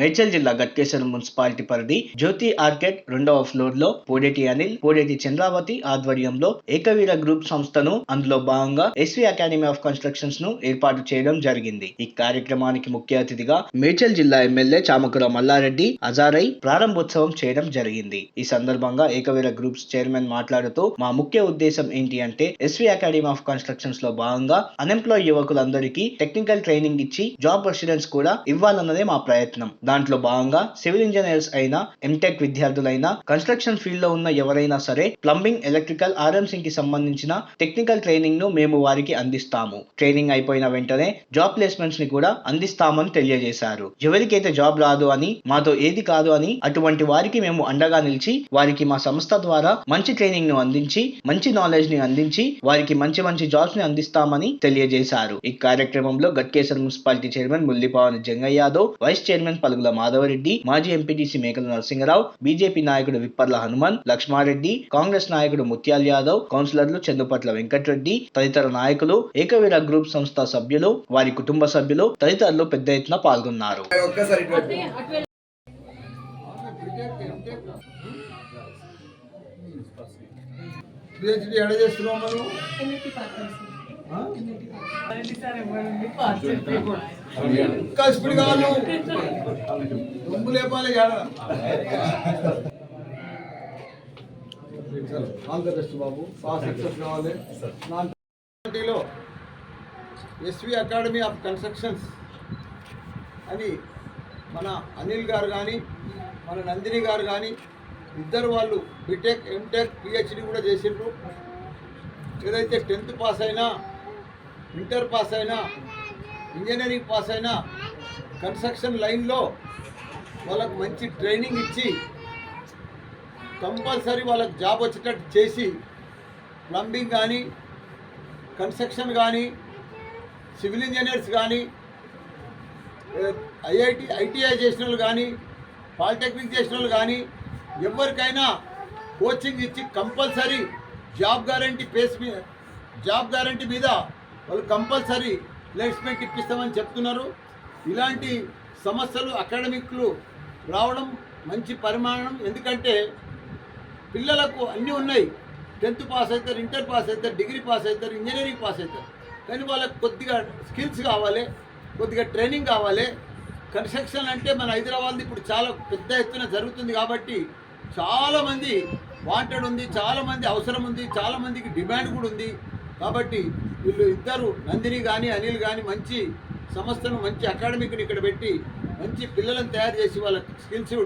మేడ్చల్ జిల్లా గట్కేశ్వరం మున్సిపాలిటీ పరిధి జ్యోతి ఆర్కెట్ రెండవ ఫ్లోర్లో పోడేటి అనిల్ పోడేటి చంద్రావతి ఆధ్వర్యంలో ఏకవీర గ్రూప్ సంస్థను అందులో భాగంగా ఎస్వి అకాడమీ ఆఫ్ కన్స్ట్రక్షన్స్ను ఏర్పాటు చేయడం జరిగింది. ఈ కార్యక్రమానికి ముఖ్య అతిథిగా మేడ్చల్ జిల్లా ఎమ్మెల్యే చామకుల మల్లారెడ్డి అజారై ప్రారంభోత్సవం చేయడం జరిగింది. ఈ సందర్భంగా ఏకవీర గ్రూప్స్ చైర్మన్ మాట్లాడుతూ మా ముఖ్య ఉద్దేశం ఏంటి అంటే ఎస్వి అకాడమీ ఆఫ్ కన్స్ట్రక్షన్స్లో భాగంగా అన్ఎంప్లాయ్ యువకులందరికీ టెక్నికల్ ట్రైనింగ్ ఇచ్చి జాబ్ అష్యూరెన్స్ కూడా ఇవ్వాలన్నదే మా ప్రయత్నం. దాంట్లో భాగంగా సివిల్ ఇంజనీర్స్ అయినా ఎంటెక్ విద్యార్థులైనా కన్స్ట్రక్షన్ ఫీల్డ్లో ఉన్న ఎవరైనా సరే ప్లంబింగ్ ఎలక్ట్రికల్ ఆర్ఎంసింగ్కి సంబంధించిన టెక్నికల్ ట్రైనింగ్ను మేము వారికి అందిస్తాము. ట్రైనింగ్ అయిపోయిన వెంటనే జాబ్ ప్లేస్మెంట్స్ని కూడా అందిస్తామని తెలియజేశారు. ఎవరికైతే జాబ్ రాదు అని మాతో ఏది కాదు అని అటువంటి వారికి మేము అండగా నిలిచి వారికి మా సంస్థ ద్వారా మంచి ట్రైనింగ్ను అందించి మంచి నాలెడ్జ్ని అందించి వారికి మంచి మంచి జాబ్స్ని అందిస్తామని తెలియజేశారు. ఈ కార్యక్రమంలో Ghatkeshwar municipality chairman Mullipavani Jangaiah Yadav vice chairman Palugula Madhavareddy మాజీ ఎంపీటీసీ మేకల నరసింహరావు బీజేపీ నాయకుడు విప్పర్ల హనుమాన్ లక్ష్మారెడ్డి కాంగ్రెస్ నాయకుడు ముత్యాల్ యాదవ్ కౌన్సిలర్లు చందుపట్ల వెంకటరెడ్డి తదితర నాయకులు ఏకవీర గ్రూప్ సంస్థ సభ్యులు వారి కుటుంబ సభ్యులు తదితరులు పెద్ద ఎత్తున పాల్గొన్నారు. పిహెచ్డి ఎడ చేస్తున్నావు మనం ఇంకా కావాలి దుమ్ము లేపాలి ఏడ? ఆల్ ద బెస్ట్ బాబు. బాగా సక్సెస్ కావాలి. ఎస్వి అకాడమీ ఆఫ్ కన్స్ట్రక్షన్స్ అని మన అనిల్ గారు కానీ మన నందిని గారు కానీ ఇద్దరు వాళ్ళు బీటెక్ ఎంటెక్ పిహెచ్డి కూడా చేసిండ్రు. ఏదైతే టెన్త్ పాస్ అయినా ఇంటర్ పాస్ అయినా ఇంజనీరింగ్ పాస్ అయినా కన్స్ట్రక్షన్ లైన్లో వాళ్ళకు మంచి ట్రైనింగ్ ఇచ్చి కంపల్సరీ వాళ్ళకి జాబ్ వచ్చేటట్టు చేసి ప్లంబింగ్ కానీ కన్స్ట్రక్షన్ కానీ సివిల్ ఇంజనీర్స్ కానీ ఐఐటి ఐటీఐ చేసిన వాళ్ళు కానీ పాలిటెక్నిక్ చేసిన వాళ్ళు కానీ ఎవరికైనా కోచింగ్ ఇచ్చి కంపల్సరీ జాబ్ గ్యారంటీ పేస్ మీద జాబ్ గ్యారంటీ మీద వాళ్ళు కంపల్సరీ ప్లేస్మెంట్ ఇప్పిస్తామని చెప్తున్నారు. ఇలాంటి సమస్యలు అకాడమిక్లు రావడం మంచి పరిమాణం. ఎందుకంటే పిల్లలకు అన్నీ ఉన్నాయి. టెన్త్ పాస్ అవుతారు ఇంటర్ పాస్ అవుతారు డిగ్రీ పాస్ అవుతారు ఇంజనీరింగ్ పాస్ అవుతారు కానీ వాళ్ళకి కొద్దిగా స్కిల్స్ కావాలి కొద్దిగా ట్రైనింగ్ కావాలి. కన్స్ట్రక్షన్ అంటే మన హైదరాబాద్ ఇప్పుడు చాలా పెద్ద ఎత్తున జరుగుతుంది కాబట్టి చాలామంది వాంటెడ్ ఉంది చాలామంది అవసరం ఉంది చాలామందికి డిమాండ్ కూడా ఉంది. కాబట్టి వీళ్ళు ఇద్దరు నందిని కానీ అనిల్ కానీ మంచి సంస్థను మంచి అకాడమిక్ని ఇక్కడ పెట్టి మంచి పిల్లలను తయారు చేసి వాళ్ళకి స్కిల్స్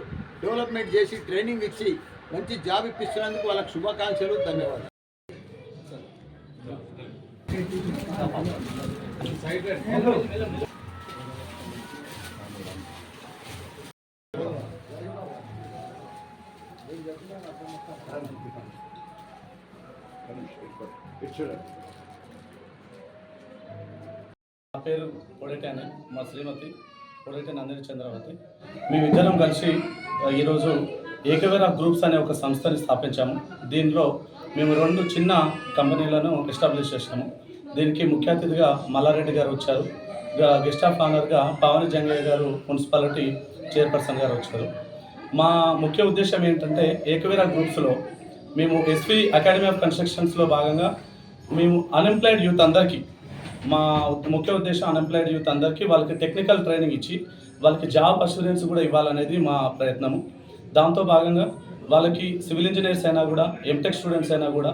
డెవలప్మెంట్ చేసి ట్రైనింగ్ ఇచ్చి మంచి జాబ్ ఇప్పిస్తున్నందుకు వాళ్ళకి శుభాకాంక్షలు ధన్యవాదాలు. నా పేరు పొడేటి అని మా శ్రీమతి పొడేటి నందిని చంద్రవతి. మేమిద్దరం కలిసి ఈరోజు ఏకవేర గ్రూప్స్ అనే ఒక సంస్థని స్థాపించాము. దీనిలో మేము రెండు చిన్న కంపెనీలను ఎస్టాబ్లిష్ చేసాము దీనికి ముఖ్య అతిథిగా మల్లారెడ్డి గారు వచ్చారు. గెస్ట్ ఆఫ్ ఆనర్గా పవన్ జంగయ్య గారు మున్సిపాలిటీ చైర్పర్సన్ గారు వచ్చారు. మా ముఖ్య ఉద్దేశం ఏంటంటే ఏకవేర గ్రూప్స్లో మేము ఎస్పీ అకాడమీ ఆఫ్ కన్స్ట్రక్షన్స్లో భాగంగా మేము అన్ఎంప్లాయిడ్ యూత్ అందరికీ మా ముఖ్య ఉద్దేశం అన్ఎంప్లాయిడ్ యూత్ అందరికీ వాళ్ళకి టెక్నికల్ ట్రైనింగ్ ఇచ్చి వాళ్ళకి జాబ్ అష్యూరెన్స్ కూడా ఇవ్వాలనేది మా ప్రయత్నము. దాంతో భాగంగా వాళ్ళకి సివిల్ ఇంజనీర్స్ అయినా కూడా ఎంటెక్ స్టూడెంట్స్ అయినా కూడా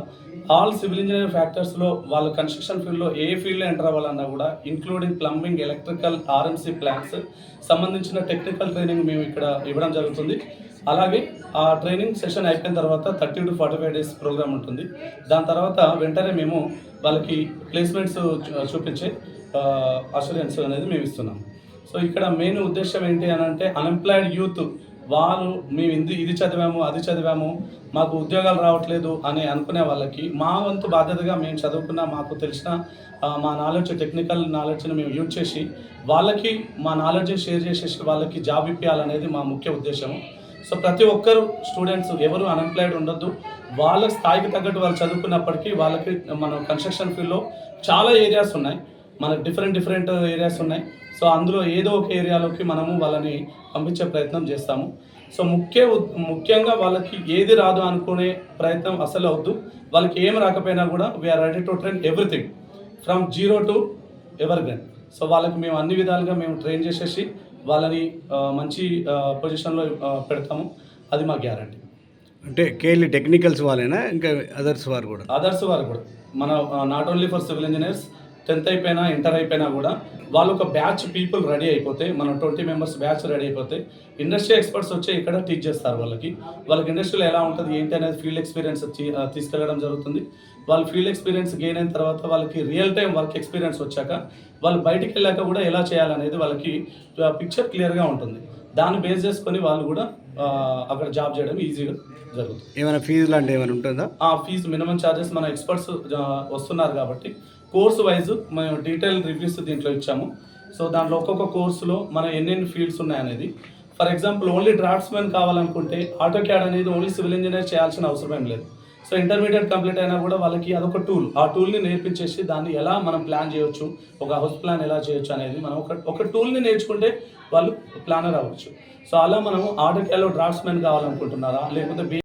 ఆల్ సివిల్ ఇంజనీర్ ఫ్యాక్టర్స్లో వాళ్ళ కన్స్ట్రక్షన్ ఫీల్డ్లో ఏ ఫీల్డ్లో ఎంటర్ అవ్వాలన్నా కూడా including plumbing electrical RMC plans సంబంధించిన టెక్నికల్ ట్రైనింగ్ మేము ఇక్కడ ఇవ్వడం జరుగుతుంది. అలాగే ఆ ట్రైనింగ్ సెషన్ అయిపోయిన తర్వాత thirty to forty five days programme ఉంటుంది. దాని తర్వాత వెంటనే మేము వాళ్ళకి ప్లేస్మెంట్స్ చూపించే అసూరెన్స్ అనేది మేము ఇస్తున్నాం. సో ఇక్కడ మెయిన్ ఉద్దేశం ఏంటి అని అంటే అన్ఎంప్లాయిడ్ యూత్ వాళ్ళు మేము ఇది ఇది చదివాము అది చదివాము మాకు ఉద్యోగాలు రావట్లేదు అని అనుకునే వాళ్ళకి మా వంతు బాధ్యతగా మేము చదువుకున్న మాకు తెలిసిన మా నాలెడ్జ్ టెక్నికల్ నాలెడ్జ్ని మేము యూజ్ చేసి వాళ్ళకి మా నాలెడ్జ్ని షేర్ చేసేసి వాళ్ళకి జాబ్ ఇప్పించాలనేది మా ముఖ్య ఉద్దేశము సో ప్రతి ఒక్కరు స్టూడెంట్స్ ఎవరు అన్ఎంప్లాయిడ్ ఉండొద్దు. వాళ్ళ స్థాయికి తగ్గట్టు వాళ్ళు చదువుకున్నప్పటికీ వాళ్ళకి మన కన్స్ట్రక్షన్ ఫీల్డ్లో చాలా ఏరియాస్ ఉన్నాయి. మనకు డిఫరెంట్ డిఫరెంట్ ఏరియాస్ ఉన్నాయి. సో అందులో ఏదో ఒక ఏరియాలోకి మనము వాళ్ళని పంపించే ప్రయత్నం చేస్తాము. సో ముఖ్య ముఖ్యంగా వాళ్ళకి ఏది రాదు అనుకునే ప్రయత్నం అసలు అవద్దు వాళ్ళకి ఏం రాకపోయినా కూడా we're ready to train everything from zero to ever grain so వాళ్ళకి మేము అన్ని విధాలుగా మేము ట్రైన్ చేసేసి వాళ్ళని మంచి పొజిషన్లో పెడతాము. అది మా గ్యారంటీ అంటే కేఎల్ఈ టెక్నికల్స్ వాళ్ళేనా? ఇంకా అదర్స్ వారు కూడా? అదర్స్ వారు కూడా. మన not only for civil engineers tenth అయిపోయినా ఇంటర్ అయిపోయినా కూడా వాళ్ళు ఒక బ్యాచ్ పీపుల్ రెడీ అయిపోతే మనం ట్వంటీ మెంబర్స్ బ్యాచ్ రెడీ అయిపోతే ఇండస్ట్రీ ఎక్స్పర్ట్స్ వచ్చి ఇక్కడ టీచ్ చేస్తారు వాళ్ళకి. వాళ్ళకి ఇండస్ట్రీలో ఎలా ఉంటుంది ఏంటి అనేది ఫీల్డ్ ఎక్స్పీరియన్స్ తీసుకెళ్ళడం జరుగుతుంది. వాళ్ళు ఫీల్డ్ ఎక్స్పీరియన్స్ గెయిన్ అయిన తర్వాత వాళ్ళకి రియల్ టైం వర్క్ ఎక్స్పీరియన్స్ వచ్చాక వాళ్ళు బయటికి వెళ్ళాక కూడా ఎలా చేయాలనేది వాళ్ళకి పిక్చర్ క్లియర్గా ఉంటుంది. దాన్ని బేస్ చేసుకొని వాళ్ళు కూడా అక్కడ జాబ్ చేయడం ఈజీగా జరుగుతుంది. ఏమైనా ఫీజు లాంటి ఏమైనా ఉంటుందా? ఆ ఫీజు మినిమం ఛార్జెస్ మన ఎక్స్పర్ట్స్ వస్తున్నారు కాబట్టి కోర్స్ వైజ్ మేము డీటెయిల్ రివ్యూస్ దీంట్లో ఇచ్చాము. సో దాంట్లో ఒక్కొక్క కోర్సులో మన ఎన్నెన్ని ఫీల్డ్స్ ఉన్నాయనేది. ఫర్ ఎగ్జాంపుల్ ఓన్లీ డ్రాఫ్ట్స్మెన్ కావాలనుకుంటే ఆటో క్యాడ్ అనేది ఓన్లీ సివిల్ ఇంజనీర్ చేయాల్సిన అవసరం ఏం లేదు. సో ఇంటర్మీడియట్ కంప్లీట్ అయినా కూడా వాళ్ళకి అదొక టూల్ ఆ టూల్ని నేర్పించేసి దాన్ని ఎలా మనం ప్లాన్ చేయొచ్చు ఒక హౌస్ ప్లాన్ ఎలా చేయొచ్చు అనేది మనం ఒక ఒక టూల్ని నేర్చుకుంటే వాళ్ళు ప్లానర్ అవ్వచ్చు. సో అలా మనం ఆటో క్యాడ్లో డ్రాఫ్ట్స్మెన్ కావాలనుకుంటున్నారా లేకపోతే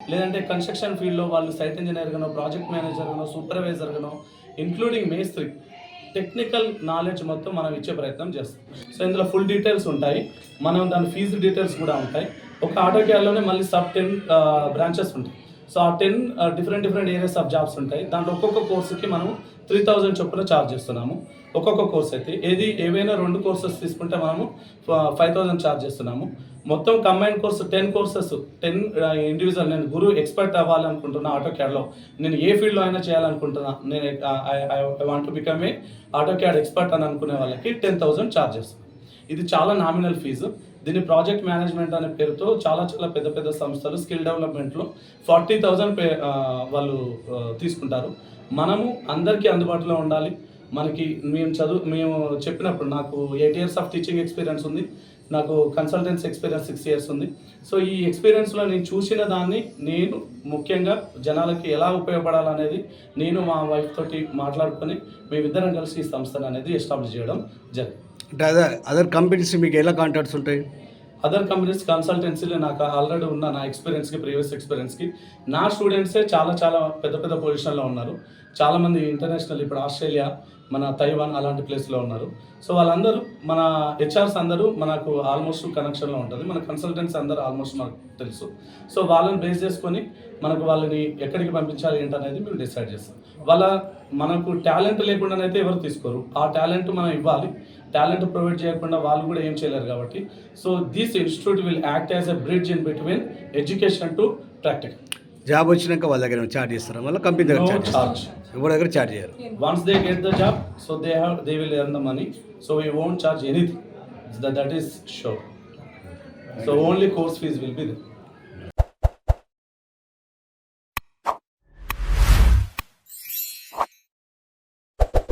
లేదంటే కన్స్ట్రక్షన్ ఫీల్డ్లో వాళ్ళు సైట్ ఇంజనీర్గానో ప్రాజెక్ట్ మేనేజర్ సూపర్వైజర్గానో సూపర్వైజర్ ఇంక్లూడింగ్ మేస్త్రి. టెక్నికల్ నాలెడ్జ్ మొత్తం మనం ఇచ్చే ప్రయత్నం చేస్తాం. సో ఇందులో ఫుల్ డీటెయిల్స్ ఉంటాయి. మనం దాని ఫీజు డీటెయిల్స్ కూడా ఉంటాయి. ఒక ఆటో క్యాడ్లోనే మళ్ళీ సబ్ టెన్ బ్రాంచెస్ ఉంటాయి. సో ఆ ten different different areas of jobs ఉంటాయి. దాంట్లో ఒక్కొక్క కోర్సుకి మనం త్రీ థౌజండ్ చొప్పున ఛార్జ్ చేస్తున్నాము. ఒక్కొక్క కోర్స్ అయితే ఏది ఏవైనా రెండు కోర్సెస్ తీసుకుంటే మనము ఫైవ్ థౌజండ్ ఛార్జ్ చేస్తున్నాము. మొత్తం combine course ten courses ten individual నేను గురువు ఎక్స్పర్ట్ అవ్వాలనుకుంటున్నా ఆటో క్యాడ్లో నేను ఏ ఫీల్డ్లో అయినా చేయాలనుకుంటున్నా నేను I want to become a AutoCAD expert అని అనుకునే వాళ్ళకి టెన్ థౌసండ్ ఛార్జ్ చేస్తాం ఇది చాలా నామినల్ ఫీజు దీన్ని ప్రాజెక్ట్ మేనేజ్మెంట్ అనే పేరుతో చాలా చాలా పెద్ద పెద్ద సంస్థలు స్కిల్ డెవలప్మెంట్లో ఫార్టీ థౌజండ్ పే వాళ్ళు తీసుకుంటారు. మనము అందరికీ అందుబాటులో ఉండాలి. మనకి మేము చదువు మేము చెప్పినప్పుడు నాకు eight years of teaching experience ఉంది. నాకు కన్సల్టెన్స్ ఎక్స్పీరియన్స్ సిక్స్ ఇయర్స్ ఉంది. సో ఈ ఎక్స్పీరియన్స్లో నేను చూసిన దాన్ని నేను ముఖ్యంగా జనాలకి ఎలా ఉపయోగపడాలనేది నేను మా వైఫ్ తోటి మాట్లాడుకొని మేమిద్దరం కలిసి ఈ సంస్థను అనేది ఎస్టాబ్లిష్ చేయడం జరిగింది. అంటే అదర్ అదర్ కంపెనీస్ మీకు ఎలా కాంటాక్ట్స్ ఉంటాయి? అదర్ కంపెనీస్ కన్సల్టెన్సీలో నాకు ఆల్రెడీ ఉన్న నా ఎక్స్పీరియన్స్కి ప్రీవియస్ ఎక్స్పీరియన్స్కి నా స్టూడెంట్సే చాలా చాలా పెద్ద పెద్ద పొజిషన్లో ఉన్నారు. చాలామంది ఇంటర్నేషనల్ ఇప్పుడు ఆస్ట్రేలియా మన తైవాన్ అలాంటి ప్లేస్లో ఉన్నారు. సో వాళ్ళందరూ మన హెచ్ఆర్స్ అందరూ మనకు ఆల్మోస్ట్ కనెక్షన్లో ఉంటుంది. మన కన్సల్టెంట్స్ అందరూ ఆల్మోస్ట్ మనకు తెలుసు. సో వాళ్ళని బేస్ చేసుకొని మనకు వాళ్ళని ఎక్కడికి పంపించాలి ఏంటనేది మేము డిసైడ్ చేస్తాం. వాళ్ళ మనకు టాలెంట్ లేకుండానైతే ఎవరు తీసుకోరు. ఆ టాలెంట్ మనం ఇవ్వాలి. టాలెంట్ ప్రొవైడ్ చేయకుండా వాళ్ళు కూడా ఏం చేయలేరు కాబట్టి. So this institute will act as a bridge in between education to practical. Job వచ్చినాక వాళ్ళ దగ్గర చార్జ్ చేస్తారు? మళ్ళీ కంపెనీ దగ్గర చార్జ్ ఎవరి దగ్గర చార్జ్ చేయరు once they get the job so they have they will earn the money so we won't charge anything that is sure so only course fees will be they